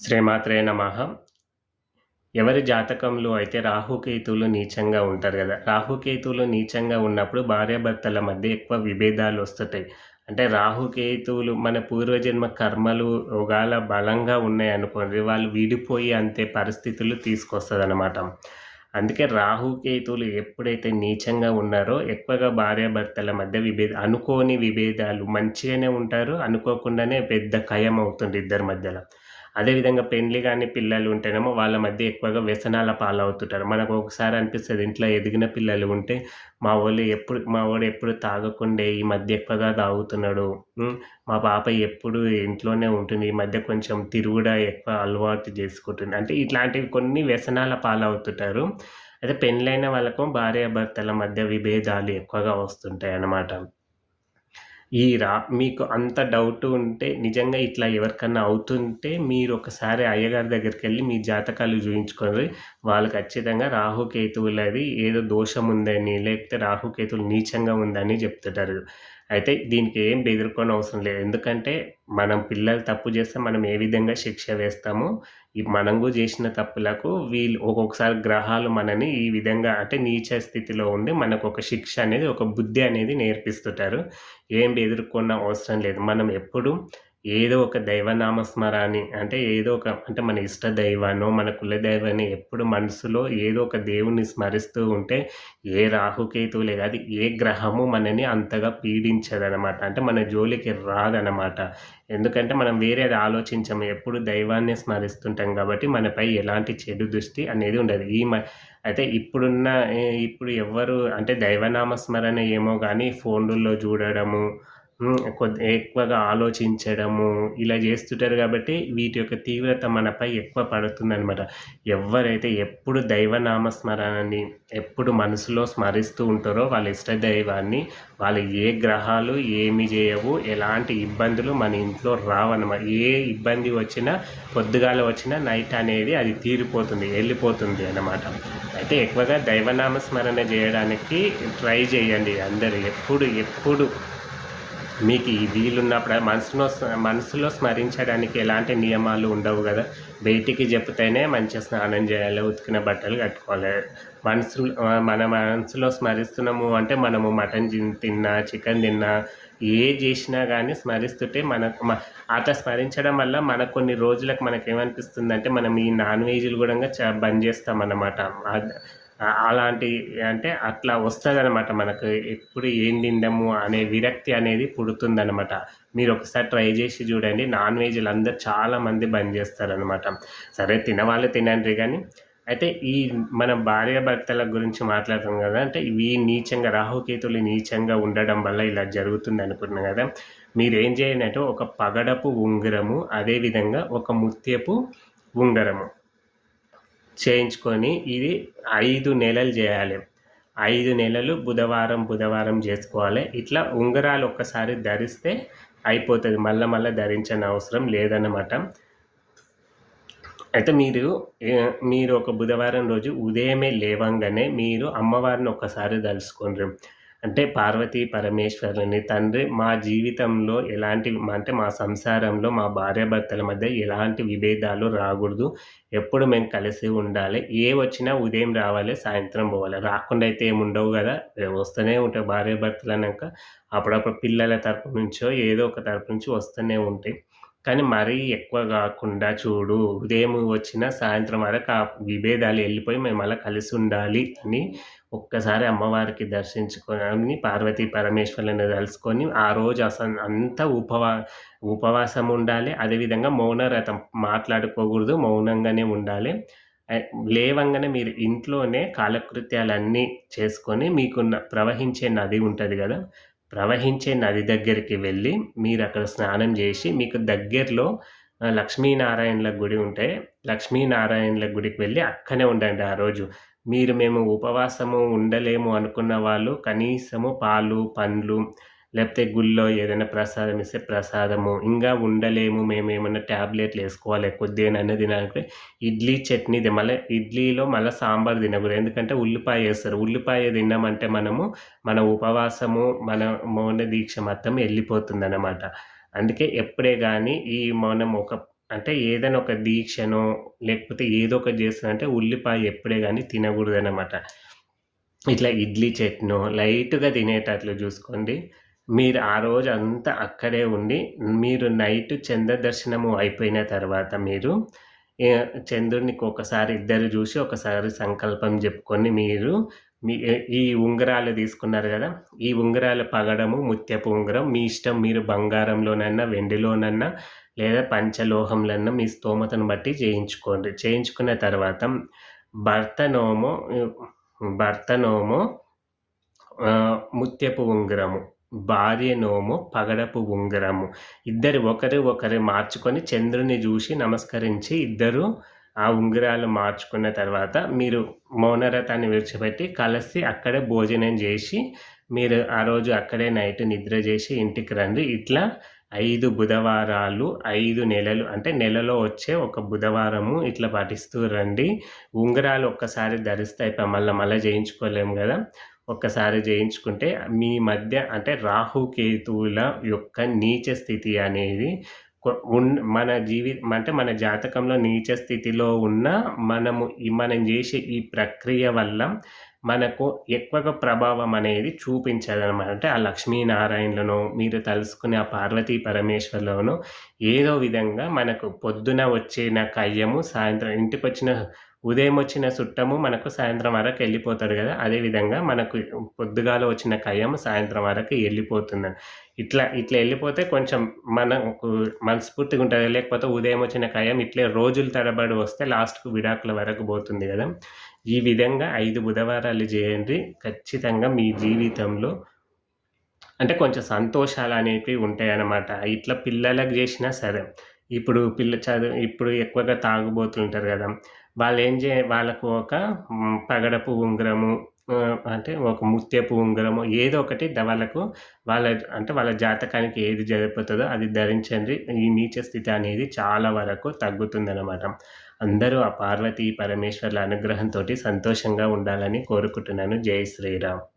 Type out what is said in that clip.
శ్రీమాత్రే నమ. ఎవరి జాతకంలో అయితే రాహుకేతువులు నీచంగా ఉంటారు కదా రాహుకేతువులు నీచంగా ఉన్నప్పుడు భార్యాభర్తల మధ్య ఎక్కువ విభేదాలు వస్తుంటాయి. అంటే రాహుకేతువులు మన పూర్వజన్మ కర్మలు ఒకవేళ బలంగా ఉన్నాయి అనుకోండి వాళ్ళు విడిపోయి అంతే పరిస్థితులు తీసుకొస్తుంది అనమాట అందుకే రాహుకేతువులు ఎప్పుడైతే నీచంగా ఉన్నారో ఎక్కువగా భార్యాభర్తల మధ్య విభేద అనుకోని విభేదాలు మంచిగానే ఉంటారు అనుకోకుండానే పెద్ద ఖయం అవుతుంది ఇద్దరి మధ్యలో. అదేవిధంగా పెండ్లి కానీ పిల్లలు ఉంటేనేమో వాళ్ళ మధ్య ఎక్కువగా వ్యసనాల పాలవుతుంటారు. మనకు ఒకసారి అనిపిస్తుంది ఇంట్లో ఎదిగిన పిల్లలు ఉంటే మా వాళ్ళు ఎప్పుడు మా వాడు ఎప్పుడు తాగకుండే ఈ మధ్య ఎక్కువగా తాగుతున్నాడు. మా పాప ఎప్పుడు ఇంట్లోనే ఉంటుంది. ఈ మధ్య కొంచెం తిరుగుడా ఎక్కువ అలవాటు చేసుకుంటుంది. అంటే ఇట్లాంటివి కొన్ని వ్యసనాల పాలవుతుంటారు. అయితే పెళ్ళైన వాళ్ళకు భార్యాభర్తల మధ్య విభేదాలు ఎక్కువగా వస్తుంటాయి అన్నమాట ఈ రా మీకు అంత డౌట్ ఉంటే నిజంగా ఇట్లా ఎవరికన్నా అవుతుంటే మీరు ఒకసారి అయ్యగారి దగ్గరికి వెళ్ళి మీ జాతకాలు చూపించుకొని వాళ్ళు ఖచ్చితంగా రాహుకేతువులది ఏదో దోషం ఉందని లేకపోతే రాహుకేతువులు నీచంగా ఉందని చెప్తుంటారు. అయితే దీనికి ఏం బెదిరుకోని అవసరం లేదు. ఎందుకంటే మనం పిల్లలు తప్పు చేస్తే మనం ఏ విధంగా శిక్ష వేస్తామో ఈ మనం చేసిన తప్పులకు వీళ్ళు ఒక్కొక్కసారి గ్రహాలు మనని ఈ విధంగా అంటే నీచ స్థితిలో ఉండి మనకు ఒక శిక్ష అనేది ఒక బుద్ధి అనేది నేర్పిస్తుంటారు. ఏం ఎదుర్కొన్న అవసరం లేదు. మనం ఎప్పుడు ఏదో ఒక దైవనామస్మరాన్ని అంటే ఏదో ఒక అంటే మన ఇష్ట దైవానో మన కుల దైవాన్ని ఎప్పుడు మనసులో ఏదో ఒక దేవుణ్ణి స్మరిస్తూ ఉంటే ఏ రాహుకేతువులే కాదు ఏ గ్రహము మనని అంతగా పీడించదనమాట. అంటే మన జోలికి రాదనమాట. ఎందుకంటే మనం వేరేది ఆలోచించము. ఎప్పుడు దైవాన్ని స్మరిస్తుంటాం కాబట్టి మనపై ఎలాంటి చెడు దృష్టి అనేది ఉండదు. ఈ మ అయితే ఇప్పుడున్న ఇప్పుడు ఎవ్వరు అంటే దైవనామస్మరణ ఏమో కానీ ఫోన్లలో చూడడము కొద్ది ఎక్కువగా ఆలోచించడము ఇలా చేస్తుంటారు కాబట్టి వీటి యొక్క తీవ్రత మనపై ఎక్కువ పడుతుందనమాట ఎవరైతే ఎప్పుడు దైవనామస్మరణని ఎప్పుడు మనసులో స్మరిస్తూ ఉంటారో వాళ్ళ ఇష్ట దైవాన్ని వాళ్ళు ఏ గ్రహాలు ఏమి చేయవు ఎలాంటి ఇబ్బందులు మన ఇంట్లో రావన్నమాట ఏ ఇబ్బంది వచ్చినా పొద్దుగాల వచ్చినా నైట్ అనేది అది తీరిపోతుంది వెళ్ళిపోతుంది అన్నమాట. అయితే ఎక్కువగా దైవనామస్మరణ చేయడానికి ట్రై చేయండి అందరూ ఎప్పుడు ఎప్పుడు మీకు ఈ వీలున్నప్పుడు మనసులో మనసులో స్మరించడానికి ఎలాంటి నియమాలు ఉండవు కదా. బయటికి చెప్తేనే మంచిగా స్నానం చేయాలి ఉతికిన బట్టలు కట్టుకోవాలి. మనసు మన మనసులో స్మరిస్తున్నాము అంటే మనము మటన్ తిన్నా చికెన్ తిన్నా ఏ చేసినా కానీ స్మరిస్తుంటే మనకు అట్లా స్మరించడం వల్ల మనకు కొన్ని రోజులకు మనకేమనిపిస్తుంది అంటే మనం ఈ నాన్ వెజ్లు కూడా బంద్ చేస్తాం అన్నమాట అలాంటి అంటే అట్లా వస్తుందన్నమాట మనకు. ఎప్పుడు ఏం తిందాము అనే విరక్తి అనేది పుడుతుందనమాట మీరు ఒకసారి ట్రై చేసి చూడండి. నాన్ వెజ్లు అందరు చాలామంది బంద్ చేస్తారనమాట సరే తినవాళ్ళు తినండి కానీ. అయితే ఈ మన భార్య భర్తల గురించి మాట్లాడుతున్నాం కదా. అంటే ఇవి నీచంగా రాహుకేతులు నీచంగా ఉండడం వల్ల ఇలా జరుగుతుంది అనుకుంటున్నాం కదా. మీరేం ఏం చేయండి అంటే ఒక పగడపు ఉంగరము అదేవిధంగా ఒక ముత్యపు ఉంగరము. చేయించుకొని ఇది ఐదు నెలలు చేయాలి. ఐదు నెలలు బుధవారం బుధవారం చేసుకోవాలి. ఇట్లా ఉంగరాలు ఒక్కసారి ధరిస్తే అయిపోతుంది. మళ్ళీ మళ్ళీ ధరించని అవసరం లేదన్నమాట. అయితే మీరు మీరు ఒక బుధవారం రోజు ఉదయమే లేవంగానే మీరు అమ్మవారిని ఒక్కసారి తలుసుకోండి అంటే పార్వతీ పరమేశ్వరుని తండ్రి మా జీవితంలో ఎలాంటి అంటే మా సంసారంలో మా భార్యాభర్తల మధ్య ఎలాంటి విభేదాలు రాకూడదు. ఎప్పుడు మేము కలిసి ఉండాలి. ఏ వచ్చినా ఉదయం రావాలి సాయంత్రం పోవాలి. రాకుండా అయితే ఏముండవు కదా. వస్తూనే ఉంటాయి భార్యాభర్తలు అన్నాక. అప్పుడప్పుడు పిల్లల తరపు నుంచో ఏదో ఒక తరపు నుంచి వస్తూనే ఉంటాయి. కానీ మరీ ఎక్కువ కాకుండా చూడు ఉదయం వచ్చిన సాయంత్రం వరకు ఆ విభేదాలు వెళ్ళిపోయి మేము అలా కలిసి ఉండాలి అని ఒక్కసారి అమ్మవారికి దర్శించుకొని పార్వతీ పరమేశ్వరులను తలుసుకొని ఆ రోజు అసలు అంతా ఉపవా ఉపవాసం ఉండాలి. అదేవిధంగా మౌనరథం మాట్లాడుకోకూడదు మౌనంగానే ఉండాలి. లేవంగానే మీరు ఇంట్లోనే కాలకృత్యాలన్నీ చేసుకొని మీకున్న ప్రవహించే నది ఉంటుంది కదా ప్రవహించే నది దగ్గరికి వెళ్ళి మీరు అక్కడ స్నానం చేసి మీకు దగ్గరలో లక్ష్మీనారాయణల గుడి ఉంటే లక్ష్మీనారాయణల గుడికి వెళ్ళి అక్కనే ఉండండి ఆ రోజు. మీరు మేము ఉపవాసము ఉండలేము అనుకున్న వాళ్ళు కనీసము పాలు పండ్లు లేకపోతే గుళ్ళో ఏదైనా ప్రసాదం ఇస్తే ప్రసాదము. ఇంకా ఉండలేము మేము ఏమైనా ట్యాబ్లెట్లు వేసుకోవాలి కొద్దిగా అన్న తినాలంటే ఇడ్లీ చట్నీ మళ్ళీ ఇడ్లీలో మళ్ళీ సాంబార్ తినకూడదు. ఎందుకంటే ఉల్లిపాయ వేస్తారు. ఉల్లిపాయ తిన్నామంటే మనము మన ఉపవాసము మన మౌన దీక్ష మొత్తం వెళ్ళిపోతుంది అన్నమాట అందుకే ఎప్పుడే కానీ ఈ మనం ఒక అంటే ఏదైనా ఒక దీక్షనో, లేకపోతే ఏదో ఒకటి చేస్తున్నారంటే ఉల్లిపాయ ఎప్పుడే కానీ తినకూడదన్నమాట ఇట్లా ఇడ్లీ చట్నో లైట్‌గా తినేటట్లు చూసుకోండి. మీరు ఆ రోజు అంతా అక్కడే ఉండి, మీరు నైట్ చంద్ర దర్శనము అయిపోయిన తర్వాత మీరు చంద్రుడిని ఒకసారి ఇద్దరు చూసి ఒకసారి సంకల్పం చెప్పుకొని మీరు మీ ఈ ఉంగరాలు తీసుకున్నారు కదా ఈ ఉంగరాల పగడము ముత్యపు ఉంగరం మీ ఇష్టం మీరు బంగారంలోనన్నా, వెండిలోనన్నా లేదా పంచలోహంలను మీ స్తోమతను బట్టి చేయించుకోండి. చేయించుకున్న తర్వాత భర్తనోమో భర్తనోమో ముత్యపు ఉంగరము, భార్య నోము పగడపు ఉంగరము. ఇద్దరు ఒకరు ఒకరు మార్చుకొని చంద్రుని చూసి నమస్కరించి ఇద్దరు ఆ ఉంగరాలు మార్చుకున్న తర్వాత మీరు మౌనరథాన్ని విడిచిపెట్టి కలిసి అక్కడే భోజనం చేసి మీరు ఆ రోజు అక్కడే నైట్ నిద్ర చేసి ఇంటికి రండి. ఇట్లా ఐదు బుధవారాలు, ఐదు నెలలు అంటే నెలలో వచ్చే ఒక బుధవారము ఇట్లా పాటిస్తూ రండి. ఉంగరాలు ఒక్కసారి ధరిస్తే అయిపాయే మళ్ళీ మళ్ళీ చేయించుకోలేము కదా ఒక్కసారి చేయించుకుంటే మీ మధ్య అంటే రాహు, కేతువుల యొక్క నీచ స్థితి అనేది మన జీవి అంటే మన జాతకంలో నీచ స్థితిలో ఉన్న మనము మనం చేసే ఈ ప్రక్రియ వల్ల మనకు ఎక్కువగా ప్రభావం అనేది చూపించదనమాట. అంటే ఆ లక్ష్మీనారాయణలనో, మీరు తలుసుకునే ఆ పార్వతీ పరమేశ్వర్లనో ఏదో విధంగా మనకు పొద్దున వచ్చిన కయ్యము సాయంత్రం ఇంటికొచ్చిన ఉదయం వచ్చిన సుట్టము మనకు సాయంత్రం వరకు వెళ్ళిపోతాడు కదా. అదేవిధంగా మనకు పొద్దుగాల వచ్చిన కయ్యం సాయంత్రం వరకు వెళ్ళిపోతుంది ఇట్లా ఇట్లా వెళ్ళిపోతే కొంచెం మనకు మనస్ఫూర్తిగా ఉంటుంది. లేకపోతే ఉదయం వచ్చిన కయ్యం ఇట్లే రోజుల తరబడి వస్తే లాస్ట్‌కు విడాకుల వరకు పోతుంది కదా. ఈ విధంగా ఐదు బుధవారాలు చేయండి. ఖచ్చితంగా మీ జీవితంలో అంటే కొంచెం సంతోషాలు అనేవి ఉంటాయి ఉంటాయన్నమాట. ఇట్లా పిల్లలకు చేసినా సరే. ఇప్పుడు పిల్ల చదువు ఇప్పుడు ఎక్కువగా తాగుబోతుంటారు కదా. వాళ్ళు ఏం చే వాళ్ళకు ఒక పగడపు ఉంగరము అంటే ఒక ముత్యపు ఉంగరము ఏదో ఒకటి ద వాళ్ళకు వాళ్ళ అంటే వాళ్ళ జాతకానికి ఏది జరుపుతుందో అది ధరించండి. ఈ నీచ స్థితి అనేది చాలా వరకు తగ్గుతుందనమాట. అందరూ ఆ పార్వతీ పరమేశ్వర్ల అనుగ్రహంతో సంతోషంగా ఉండాలని కోరుకుంటున్నాను. జై శ్రీరామ్.